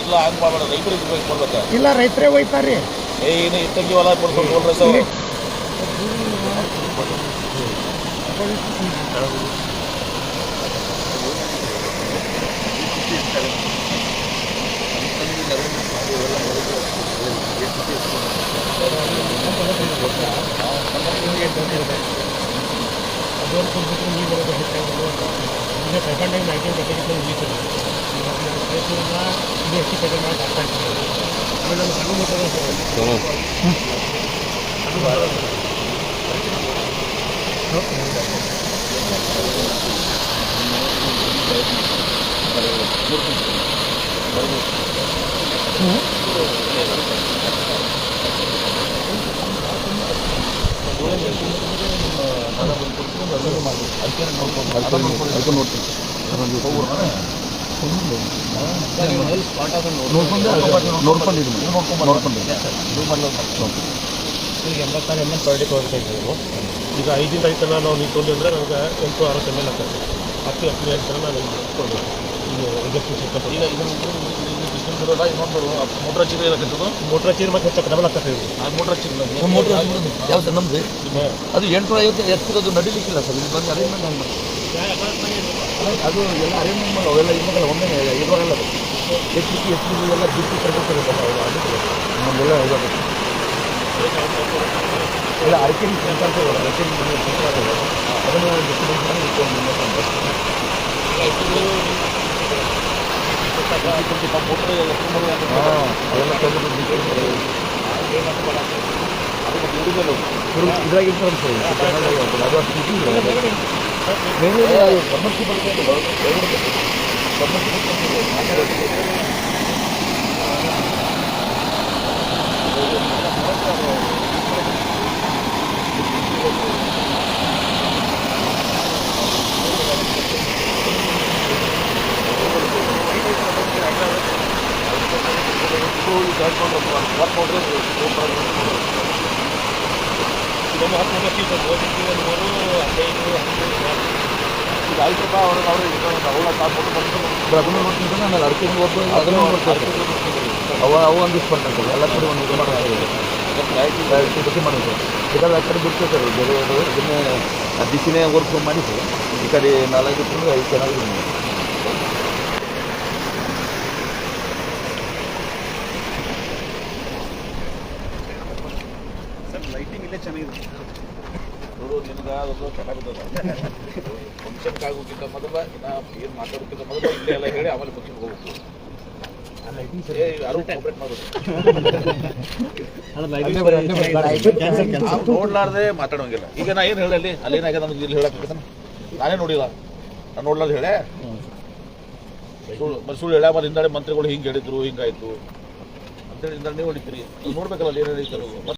ಇಲ್ಲ ಹಂಗೆ ಮಾಡಬೇಡ ರೈತರಿಗೆ ಉಪಯೋಗ ಕೊಡ್ಬೇಕು? ಇಲ್ಲ ರೈತರೇ ಒಯ್ತಾರ್ರಿ. ಏನು ಇತ್ತಂಗಿ ಹೊಲ ಕೊಡ್ಕೊಂಡು ಹೋಗ್ರಿ ಸರ್ मुझे सेकेंड टाइम नाइनटीन सेकेंड में मिली थी बीएससी सेकेंड में करता है ಮಕ್ಕಳು ಈಗ ಈಗ ಐದಿಂದ ಐತನ ನಾವು ತೊಂದರೆ ಅಂದರೆ ನಮ್ಗೆ ಎಂಟು ಅರವತ್ತು ಎಂ ಎಲ್ ಆಗ್ತದೆ ಹತ್ತು ಹತ್ತು ನಾವು ತೊಗೊಂಡು ಈಗ ಇಂಜೆಕ್ಷನ್ ಸಿಕ್ಕಪ್ಪ ಈಗ ಇದನ್ನು ಇರೋಲ್ಲ ಇನ್ನೊಂದು ಮೋಟ್ರ ಹಚ್ಚಿದ್ರೆ ಏನಾಗ್ತದೆ ಮೋಟ್ರ ಚೀರ್ ಮತ್ತೆ ಹೆಚ್ಚು ಡಬಲ್ ಆಗ್ತದೆ ಆ ಮೋಟ್ರ್ ಹಚ್ಚಿಲ್ಲ ಮೋಟ್ರ್ ಯಾವ್ದು ನಮ್ದು? ಅದು ಎಂಟುನೂರ ಐವತ್ತು ಎತ್ತಿರೋದು ನಡಿಲಿಕ್ಕಿಲ್ಲ ಸರ್. ಇಲ್ಲಿ ಬಂದು ಅರೇಂಜ್ಮೆಂಟ್ ಹಂಗೆ ಅದು ಎಲ್ಲ ಅರೇಂಜ್ಮೆಂಟ್ ಮಾಡಿ ಅವೆಲ್ಲ ಇವಾಗಲ್ಲ ಒಮ್ಮೆ ಇವಾಗಲ್ಲ ಅದು ಎಚ್ ಪಿ ಎಚ್ ಪಿ ಎಲ್ಲ ಬಿಟ್ಟು ತಗೋತಿರುತ್ತಲ್ಲ ಅವು ಅದಕ್ಕೆ ನಮ್ಮೆಲ್ಲ ಇವಾಗ ಎಲ್ಲ ಅರಕೆ ಸೆಂಟರ್ ಅರಕೆ ಸೆಂಟರ್ ಅದನ್ನು ಡಿಸ್ಟ್ರಿಬ್ಯೂಟ್ ಮಾಡಿ ಇಟ್ಕೊಂಡು ಮೋಟ್ರ್ ಹಾಂ ಅವೆಲ್ಲ ತೆಗೆದು ಇದ್ರಾಗ ಇರ್ತಾರೆ ಸರ್ ಅದು ಅಷ್ಟು ಇದು ಇಲ್ಲ. ಬೇರೆ ಕಮರ್ಷಿಯಲ್ ಇದೊಂದು ಹತ್ತು ಮೋಟ್ರ್ ಚೀರ್ ಒಂದು ಮೂರು ಹದಿನೈದು ಈಗ ಐದು ರೂಪಾಯಿ ಅವ್ರಿಗೆ ಅವ್ರಿಗೆ ಅವಳ ಕಾಸು ಕೊಟ್ಟು ಬಂದು ಅದನ್ನು ನೋಡ್ತಿದ್ರೆ ನಾನು ಅಡಿಕೆ ಹೋಗ್ತು ಅದನ್ನು ನೋಡ್ತಾರೆ ಅವ ಅವು ಒಂದು ಬರ್ತದೆ ಎಲ್ಲ ಕಡೆ ಒಂದು ಇದು. ಬೇಕಾದ್ರೆ ಆ ಕಡೆ ಬೇರೆ ದಿಸಿನೇ ವರ್ಕ್ ಮಾಡಿ ಈ ಕಡೆ ನಾಲ್ಕು ಐದು ಚೆನ್ನಾಗಿ ನೋಡು ನಿಮ್ಗೆ ಅದೊಂದು ಚೆನ್ನಾಗಿದ್ದದ ಫಂಕ್ಷನ್ಗೆ ಆಗೋಕ್ಕಿಂತ ಮೊದಲ ಇನ್ನ ಏನು ಮಾತಾಡೋಕ್ಕಿಂತ ಮೊದಲು ಇಲ್ಲೇ ಎಲ್ಲ ಹೇಳಿ ಆಮೇಲೆ ಫಂಕ್ಷನ್ಗೆ ಹೋಗ್ಬೇಕು. ನೋಡ್ಲಾರ್ದೆ ಮಾತಾಡೋಂಗಿಲ್ಲ. ಈಗ ನಾ ಏನು ಹೇಳಲಿ? ಅಲ್ಲಿ ಏನಾಗ್ಯದ ನಮ್ಗೆ ಇಲ್ಲಿ ಹೇಳಕ್ಕೆ ನಾನೇ ನೋಡಿಲ್ಲ. ನಾನು ನೋಡ್ಲಾರ್ದು ಹೇಳೇ? ಸುಳ್ಳು ಸುಳ್ಳು ಹೇಳ ಮತ್ತೆ ಹಿಂದಾಡೆ ಮಂತ್ರಿಗಳು ಹಿಂಗೆ ಹೇಳಿದ್ರು ಹಿಂಗಾಯ್ತು. ಅಂತೇಳಿ ಹಿಂದಾಡೆ ನೀವು ಹೊಡಿತೀರಿ. ನೋಡ್ಬೇಕಲ್ಲ ಅಲ್ಲಿ ಏನು ಹೇಳಿದ್ರು